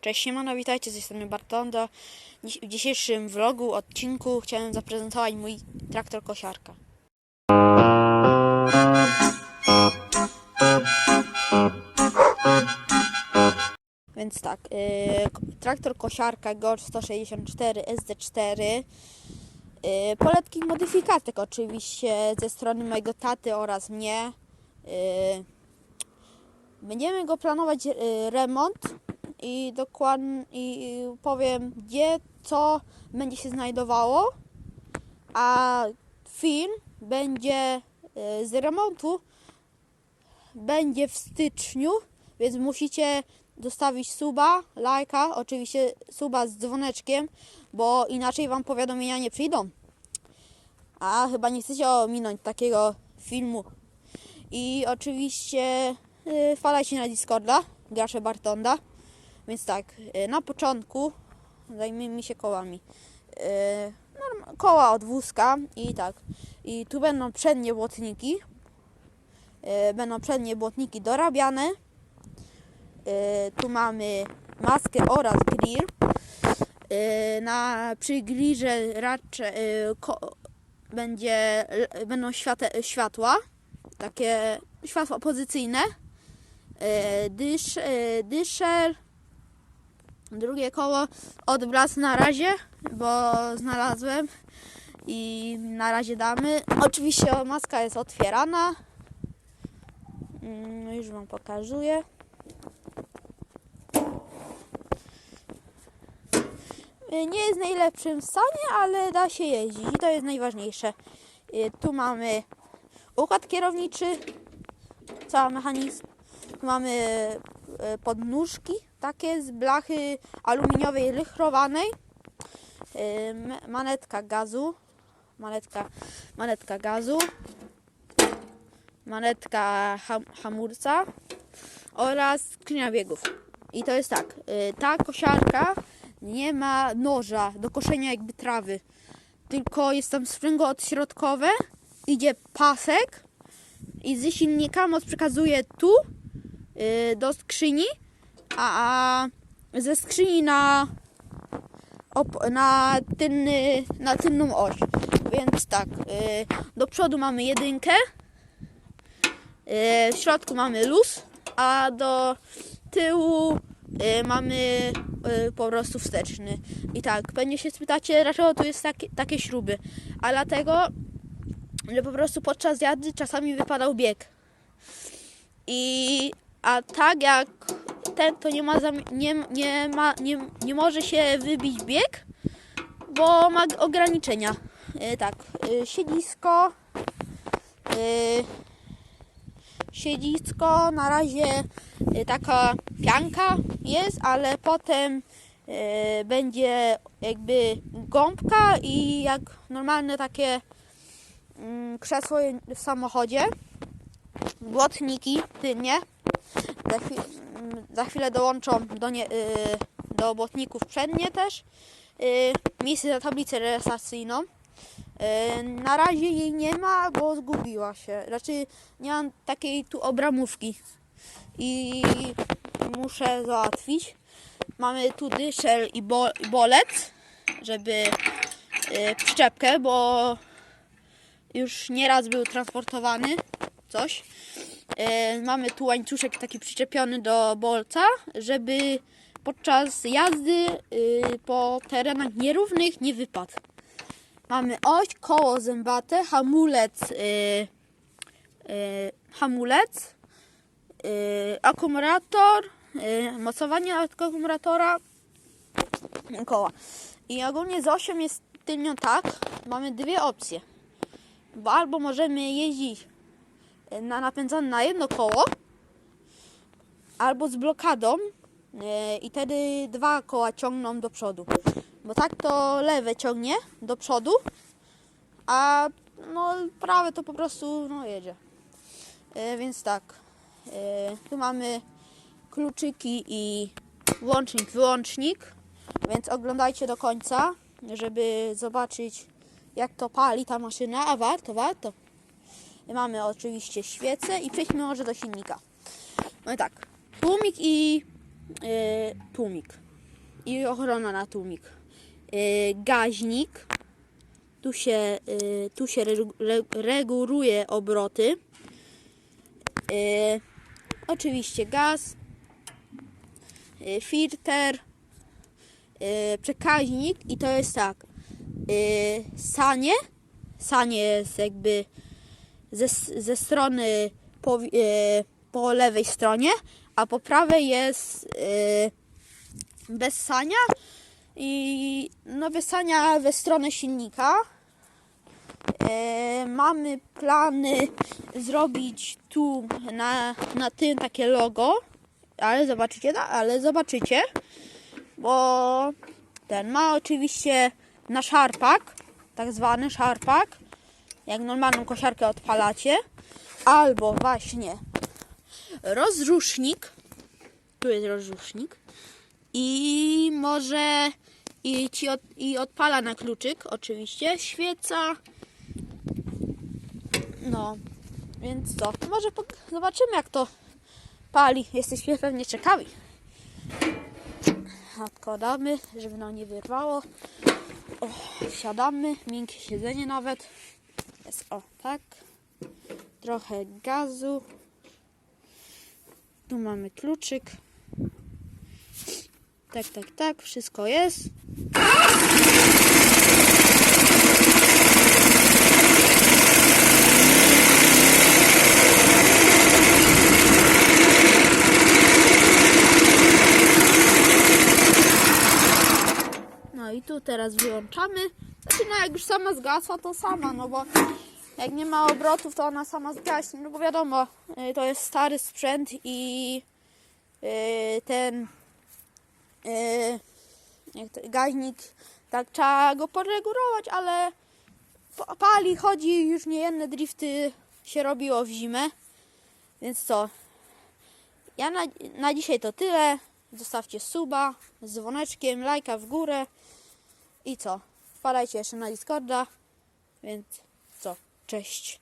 Cześć, siemano, witajcie, z tej strony Bartondo. W dzisiejszym vlogu, odcinku chciałem zaprezentować mój traktor kosiarka. Więc tak, yy, traktor kosiarka Golf 164 SD4. Yy, poletki modyfikatek oczywiście ze strony mojego taty oraz mnie. Yy, będziemy go planować yy, remont i dokładnie i powiem gdzie co będzie się znajdowało, a film będzie y, z remontu będzie w styczniu, więc musicie zostawić suba, lajka, oczywiście suba z dzwoneczkiem, bo inaczej wam powiadomienia nie przyjdą. A chyba nie chcecie ominąć takiego filmu. I oczywiście y, wpadajcie na Discorda, gracze Bartonda. Więc tak, y, na początku zajmijmy się kołami. Y, Koła od wózka i tak. I tu będą przednie błotniki. Y, Będą przednie błotniki dorabiane. Tu mamy maskę oraz grill. Na przy grillze raczej ko, będzie, będą świate, światła, takie światła pozycyjne. Dysz, dyszel, Drugie koło odblas na razie, bo znalazłem i na razie damy. Oczywiście maska jest otwierana. Mm, Już Wam pokazuję. Y, Nie jest w najlepszym stanie, ale da się jeździć i to jest najważniejsze. Y, Tu mamy układ kierowniczy, cały mechanizm. Tu mamy e, podnóżki takie z blachy aluminiowej lychrowanej. Manetka gazu. Manetka, manetka gazu. Manetka ham, hamulca oraz skrzynia biegów. I to jest tak, e, ta kosiarka nie ma noża do koszenia jakby trawy, tylko jest tam sprzęgło odśrodkowe, idzie pasek i z silnika moc przekazuje tu y, do skrzyni, a, ze skrzyni na, op, na, tylny, na tylną oś. Więc tak, y, do przodu mamy jedynkę, y, w środku mamy luz, a do tyłu y, mamy po prostu wsteczny. I tak, pewnie się spytacie, dlaczego tu jest takie, takie śruby. A dlatego, że po prostu podczas jazdy czasami wypadał bieg. I a tak jak ten to nie ma nie, nie ma nie, nie może się wybić bieg, bo ma ograniczenia. E, tak, e, siedzisko e, siedzisko na razie e, taka pianka jest, ale potem e, będzie jakby gąbka i jak normalne takie mm, krzesło w samochodzie błotniki tylnie. Za, chwi- mm, za chwilę dołączą do, nie, y, do błotników przednie też. Y, miejsce na tablicę rejestracyjną. Y, na razie jej nie ma, bo zgubiła się. Znaczy nie mam takiej tu obramówki i muszę załatwić. Mamy tu dyszel i, bo, i bolec, żeby przyczepkę, bo już nieraz był transportowany coś. E, mamy tu łańcuszek taki przyczepiony do bolca, żeby podczas jazdy y, po terenach nierównych nie wypadł. Mamy oś, koło zębate, hamulec, y, y, hamulec, akumulator, mocowanie akumulatora, koła. I ogólnie z osią jest tylnią tak, mamy dwie opcje. Bo albo możemy jeździć na napędzany na jedno koło, albo z blokadą e, i wtedy dwa koła ciągną do przodu. Bo tak to lewe ciągnie do przodu, a no prawe to po prostu no jedzie. E, Więc tak, e, tu mamy kluczyki i włącznik, wyłącznik, więc oglądajcie do końca, żeby zobaczyć jak to pali ta maszyna, a warto, warto. Mamy oczywiście świecę i przejdźmy może do silnika. No i tak, tłumik i yy, tłumik. i ochrona na tłumik. Y, gaźnik. Tu się, y, tu się regu- re- reguluje obroty. Y, oczywiście gaz. Y, filtr. Y, przekaźnik i to jest tak. Y, sanie. Sanie jest jakby ze, ze strony po, y, po lewej stronie, a po prawej jest y, bez sania. I no bez sania we stronę silnika. E, mamy plany zrobić tu na, na tym takie logo, ale zobaczycie, no, ale zobaczycie, bo ten ma oczywiście na szarpak, tak zwany szarpak, jak normalną kosiarkę odpalacie, albo właśnie rozrusznik, tu jest rozrusznik. I może i, ci od, i odpala na kluczyk oczywiście, świeca, no, więc co, może zobaczymy jak to pali, jesteśmy pewnie ciekawi. Odkładamy, żeby nam nie wyrwało. O, wsiadamy, miękkie siedzenie nawet. Jest o, tak. Trochę gazu. Tu mamy kluczyk. Tak, tak, tak, wszystko jest. No i tu teraz wyłączamy. No jak już sama zgasła, to sama, no bo jak nie ma obrotów, to ona sama zgaśnie. No bo wiadomo, y, to jest stary sprzęt i y, ten y, gaźnik, tak trzeba go poregulować, ale pa- pali, chodzi, już nie jedne drifty się robiło w zimę. Więc co? Ja na, na dzisiaj to tyle. Zostawcie suba z dzwoneczkiem, lajka w górę. I co? Wpadajcie jeszcze na Discorda. Więc co? Cześć.